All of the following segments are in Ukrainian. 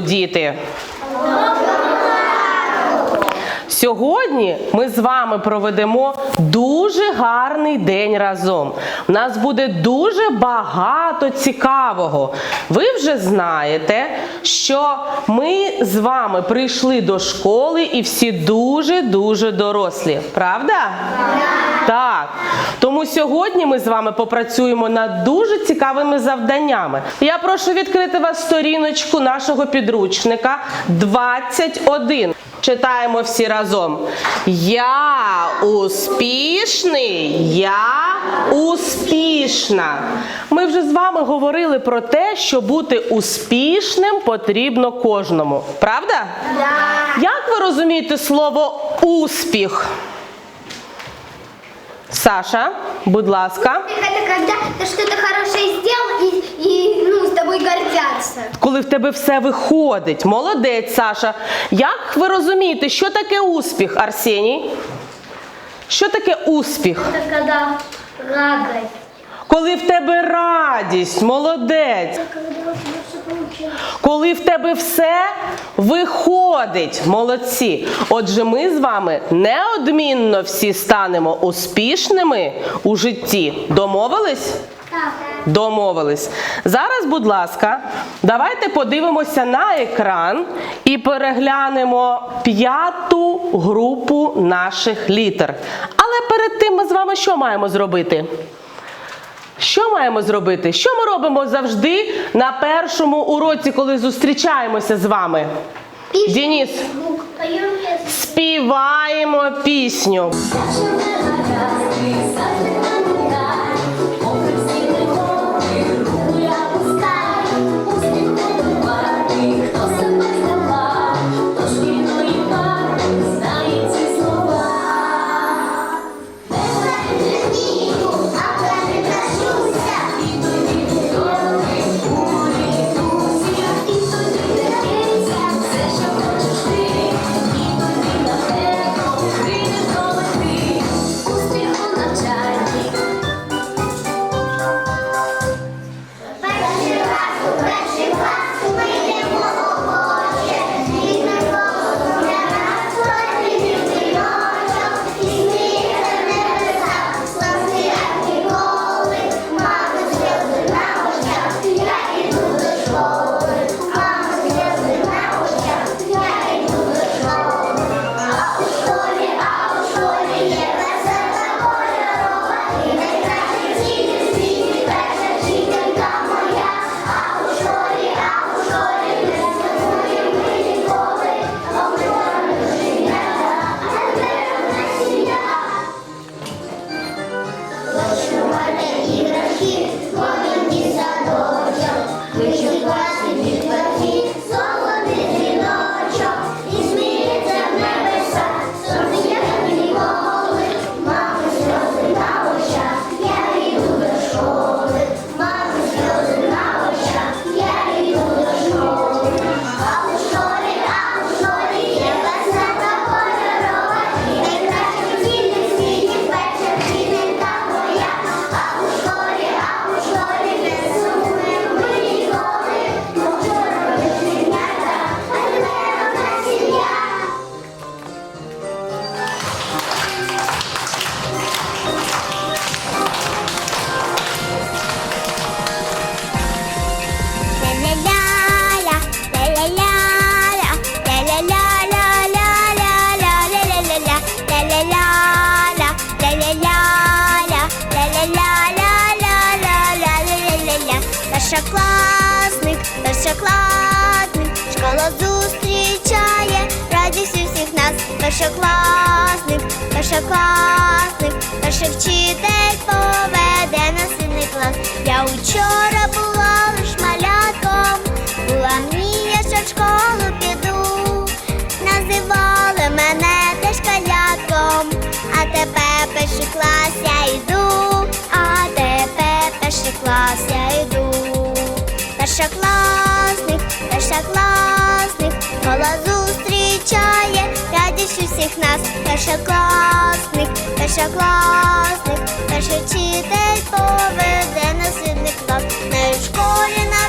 діти! Ми з вами проведемо дуже гарний день разом. У нас буде дуже багато цікавого. Ви вже знаєте, що ми з вами прийшли до школи і всі дуже-дуже дорослі. Правда? Так. Тому сьогодні ми з вами попрацюємо над дуже цікавими завданнями. Я прошу відкрити вас сторіночку нашого підручника 21. Читаємо всі разом. Я успішний, я успішна. Ми вже з вами говорили про те, що бути успішним потрібно кожному. Правда? Як ви розумієте слово успіх? Саша, будь ласка Это когда ты что-то хорошее сделал и, и ну, с тобой гордятся. Коли в тебе все виходить. Молодець, Саша. Як ви розумієте, що таке успіх, Арсеній? Що таке успіх? Это когда радость. Коли в тебе радість, молодець. Когда коли в тебе все виходить, молодці. Отже, ми з вами неодмінно всі станемо успішними у житті. Домовились? Так. Домовились. Зараз, будь ласка, давайте подивимося на екран і переглянемо п'яту групу наших літер. Але перед тим ми з вами що маємо зробити? Що маємо зробити? Що ми робимо завжди на першому уроці, коли зустрічаємося з вами? Дініс, співаємо пісню. Першокласник, першокласник, школа зустрічає, радість усіх нас, першокласник, першокласник, перший вчитель поведе нас сильний клас. Я учора була лиш малятком, була мрія, що в школу піду. Називали мене теж калятком, а тепер перший клас я йду, а тепер перший клас я йду. Першокласник, першокласник, школа зустрічає, радість усіх нас, першокласник, першокласник, перший вчитель поведе нас клас. В школі навчатись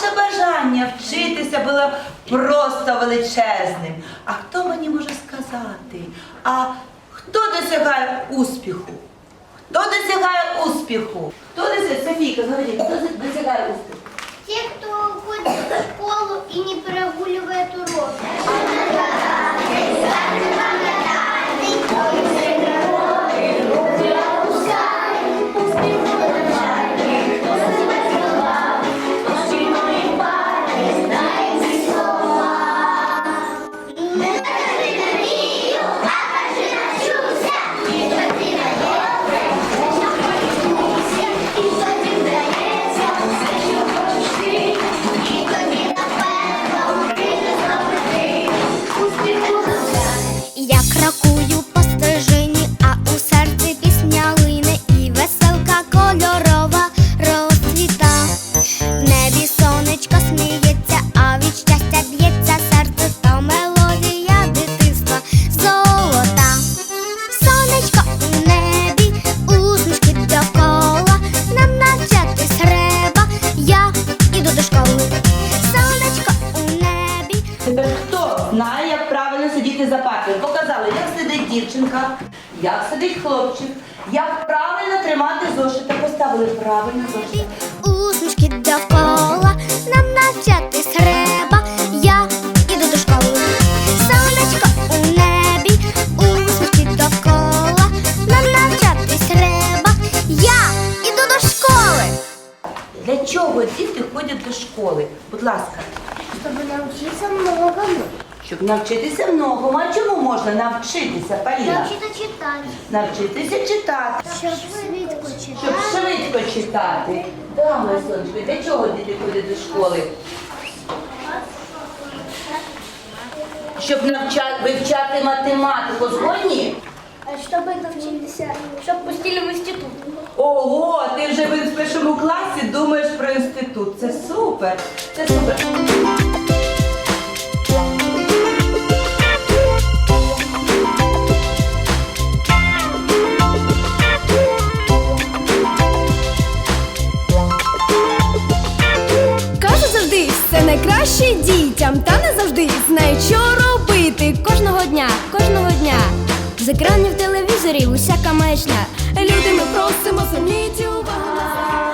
ваше бажання вчитися було просто величезним. А хто мені може сказати? А хто досягає успіху? Хто досягає успіху? Хто досягає? Софійка, говори, хто досягає успіху? Те, кто ходит в школу и не прогуливает уроки. Дівчинка, як сидить хлопчик, як правильно тримати зошита. Поставили правильно зошита. Усмішки довкола, нам навчатись треба. Я іду до школи. Сонечко у небі, усмішки довкола, нам навчатись треба. Я іду до школи. Для чого діти ходять до школи? Будь ласка, Чтобы научиться многому. Щоб навчитися многому. А чому можна навчитися, Поліна? Научиться читать. Навчитися читати. Щоб швидко читати. Щоб швидко читати. Да, моє сонечко, для чого діти ходять до школи? Щоб навчати, вивчати математику, згодні? Чтобы научиться, чтобы пустили в институт. Ого, ти вже в першому класі думаєш про інститут. Це супер. Це супер. Та не завжди знає, що робити кожного дня, кожного дня. З екранів телевізорів усяка маячня. Люди, ми просимо, зверніть увагу.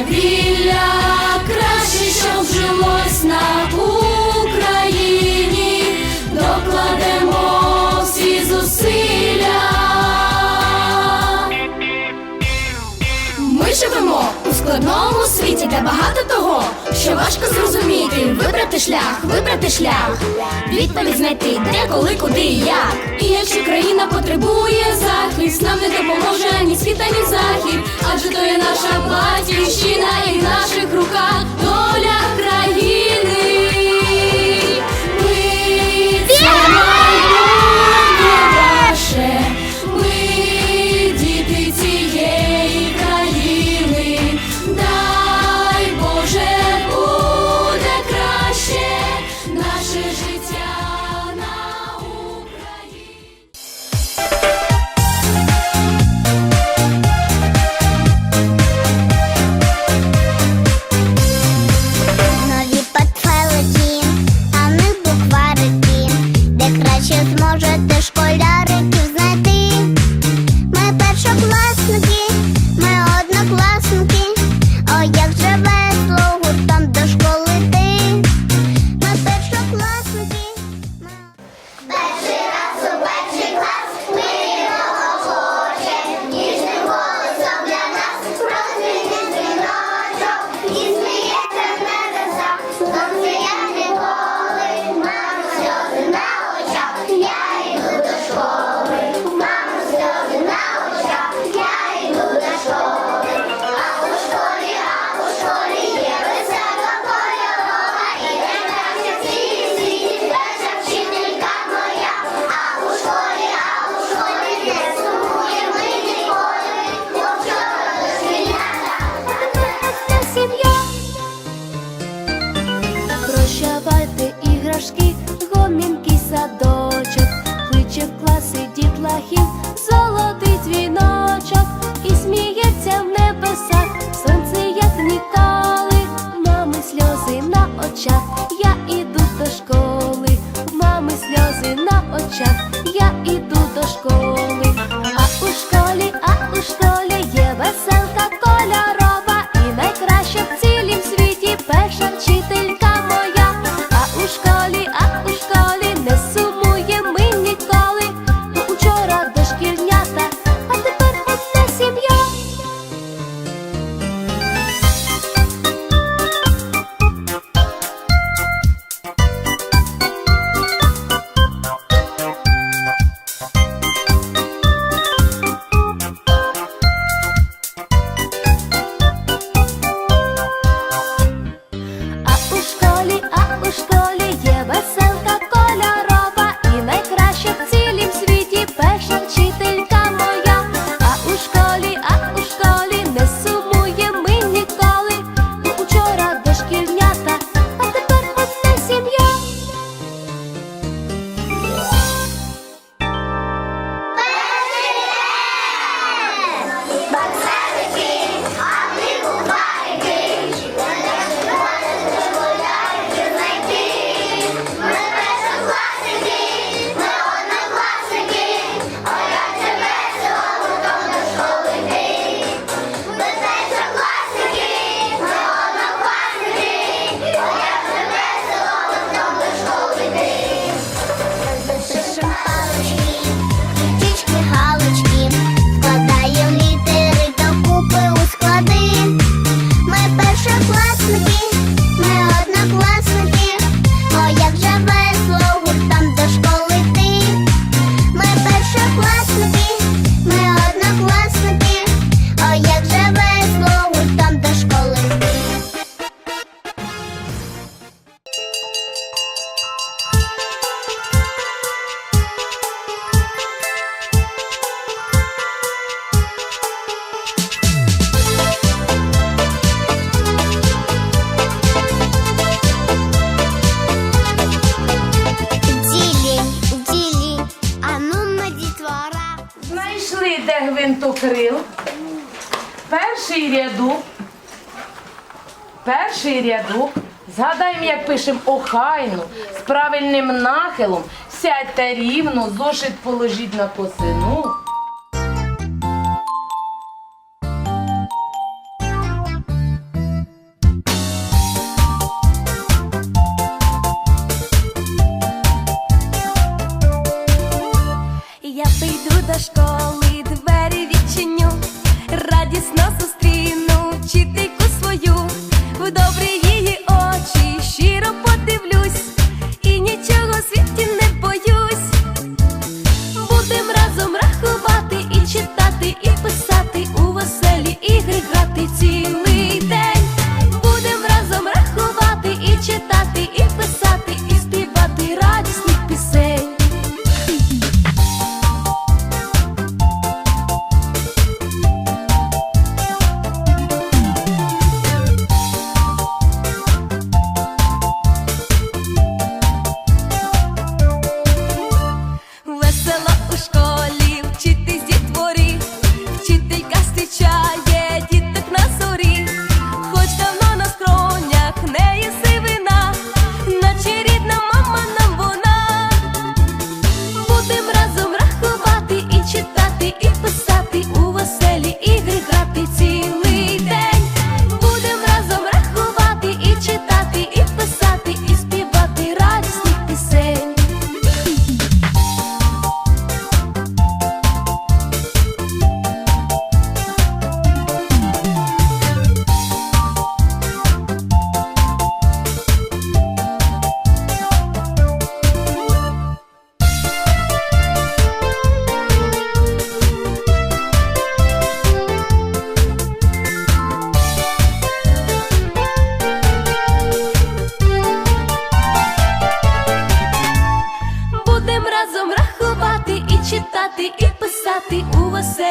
Вілля, краще, що вжилось на Україні, докладемо всі зусилля. Ми живемо у складному світі, де багато того, що важко зрозуміти, вибрати шлях, вибрати шлях, відповідь знайти, де, коли, куди, і як. І якщо країна потребує захист, нам не допоможе ані світ, ані захід. Адже то є наша батьківщина і в наших руках. крил, перший рядок, перший рядок. Згадаємо, як пишемо охайно, з правильним нахилом, сядьте рівно, зошит положіть на косину. see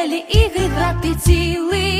веселі ігри грати цілий.